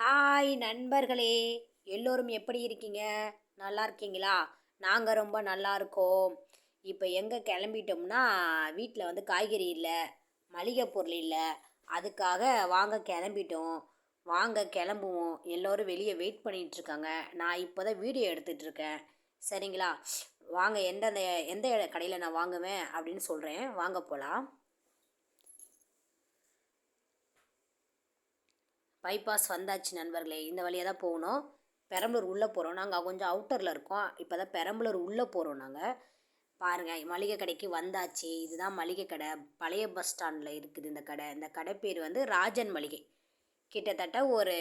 Hi நண்பர்களே. எல்லோரும் எப்படி இருக்கீங்க? நல்லா இருக்கீங்களா? நாங்கள் ரொம்ப நல்லா இருக்கோம். இப்போ எங்கே கிளம்பிட்டோம்னா வீட்டில் வந்து காய்கறி இல்லை மளிகை பொருள் இல்லை. அதுக்காக வாங்க கிளம்பிட்டோம். வாங்க கிளம்புவோம். எல்லோரும் வெளியே வெயிட் பண்ணிகிட்ருக்காங்க நான் இப்போ தான் வீடியோ எடுத்துகிட்ருக்கேன் சரிங்களா? வாங்க எந்தெந்த எந்த கடையில் நான் வாங்குவேன் அப்படின்னு சொல்கிறேன் வாங்க போகலாம் பைபாஸ் வந்தாச்சு நண்பர்களே இந்த வழியாக தான் போகணும் பெரம்பலூர் உள்ளே போகிறோம் நாங்கள் கொஞ்சம் அவுட்டரில் இருக்கோம். இப்போ தான் பெரம்பலூர் உள்ளே போகிறோம் நாங்கள் பாருங்கள் மளிகை கடைக்கு வந்தாச்சு. இதுதான் மளிகை கடை. பழைய பஸ் ஸ்டாண்டில் இருக்குது இந்த கடை. இந்த கடை பேர் வந்து ராஜன் மளிகை. கிட்டத்தட்ட ஒரு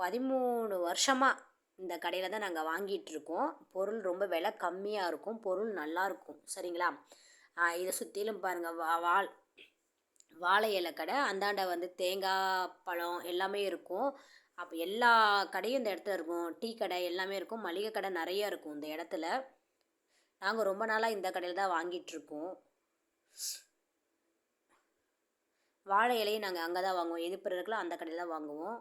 பதிமூணு வருஷமாக இந்த கடையில் தான் நாங்கள் வாங்கிட்டுருக்கோம் பொருள் ரொம்ப விலை கம்மியாக இருக்கும். பொருள் நல்லாயிருக்கும் சரிங்களா? இதை சுற்றிலும் பாருங்கள் வா வால். வாழை இலை கடை அந்தாண்ட வந்து தேங்காய் பழம் எல்லாமே இருக்கும். அப்போ எல்லா கடையும் இந்த இடத்துல இருக்கும். டீ கடை எல்லாமே இருக்கும். மளிகை கடை நிறைய இருக்கும் இந்த இடத்துல. நாங்கள் ரொம்ப நாளாக இந்த கடையில் தான் வாங்கிட்டுருக்கோம் வாழை இலையும் நாங்கள் அங்கே தான் வாங்குவோம். எது இருக்கலாம் அந்த கடையில் தான் வாங்குவோம்.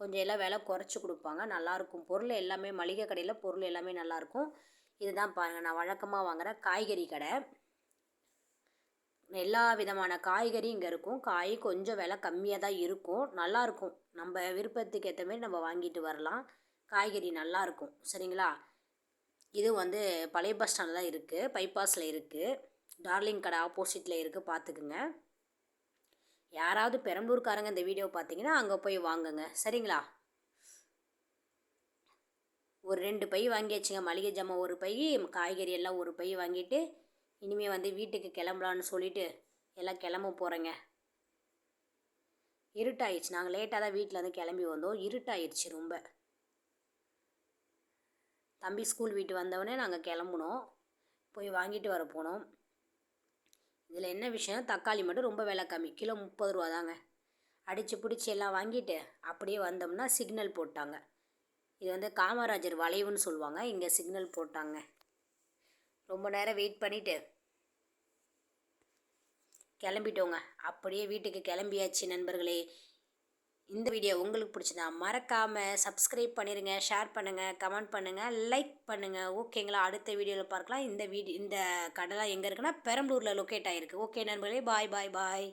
கொஞ்சம் எல்லாம் விலை குறைச்சி கொடுப்பாங்க. நல்லாயிருக்கும் பொருள் எல்லாமே மளிகை கடையில் பொருள் எல்லாமே நல்லாயிருக்கும் இதுதான் பாருங்கள் நான் வழக்கமாக வாங்குகிற காய்கறி கடை. எல்லா விதமான காய்கறியும் இங்கே இருக்கும். காய் கொஞ்சம் விலை கம்மியாக தான் இருக்கும். நல்லாயிருக்கும் நம்ம விருப்பத்துக்கு ஏற்ற மாரி நம்ம வாங்கிட்டு வரலாம். காய்கறி நல்லாயிருக்கும் சரிங்களா? இது வந்து பழைய பஸ் ஸ்டாண்டில் தான் இருக்குது பைபாஸில் இருக்குது டார்லிங் கடை ஆப்போசிட்டில் இருக்குது பார்த்துக்குங்க யாராவது பெரம்பூர்காரங்க இந்த வீடியோ பார்த்தீங்கன்னா அங்கே போய் வாங்குங்க. சரிங்களா? ஒரு ரெண்டு பை வாங்கியாச்சுங்க. மளிகை ஜாமான் ஒரு பை காய்கறி எல்லாம் ஒரு பை வாங்கிட்டு இனிமேல் வந்து வீட்டுக்கு கிளம்பலான்னு சொல்லிவிட்டு எல்லாம் கிளம்ப போகிறேங்க இருட்டாயிடுச்சு. நாங்கள் லேட்டாக தான் வீட்டில் வந்து கிளம்பி வந்தோம். இருட்டாயிடுச்சு ரொம்ப. தம்பி ஸ்கூல் வீட்டு வந்தவொடனே நாங்கள் கிளம்புனோம். போய் வாங்கிட்டு வர போனோம். இதில் என்ன விஷயம்? தக்காளி மட்டும் ரொம்ப விலை கம்மி. கிலோ முப்பது ரூபா தாங்க. அடித்து பிடிச்சி எல்லாம் வாங்கிட்டு அப்படியே வந்தோம்னா சிக்னல் போட்டாங்க. இது வந்து காமராஜர் வளைவுன்னு சொல்லுவாங்க. இங்கே சிக்னல் போட்டாங்க. ரொம்ப நேரம் வெயிட் பண்ணிவிட்டு கிளம்பிட்டோங்க. அப்படியே வீட்டுக்கு கிளம்பியாச்சு நண்பர்களே. இந்த வீடியோ உங்களுக்கு பிடிச்சதா மறக்காமல் சப்ஸ்கிரைப் பண்ணிடுங்க ஷேர் பண்ணுங்கள் கமெண்ட் பண்ணுங்கள் லைக் பண்ணுங்கள் ஓகேங்களா அடுத்த வீடியோவில் பார்க்கலாம். இந்த வீடியோ இந்த கடைலாம் எங்கே இருக்குன்னா பெரம்பலூரில் லொக்கேட் ஆகிருக்கு ஓகே நண்பர்களே பாய் பாய் பாய்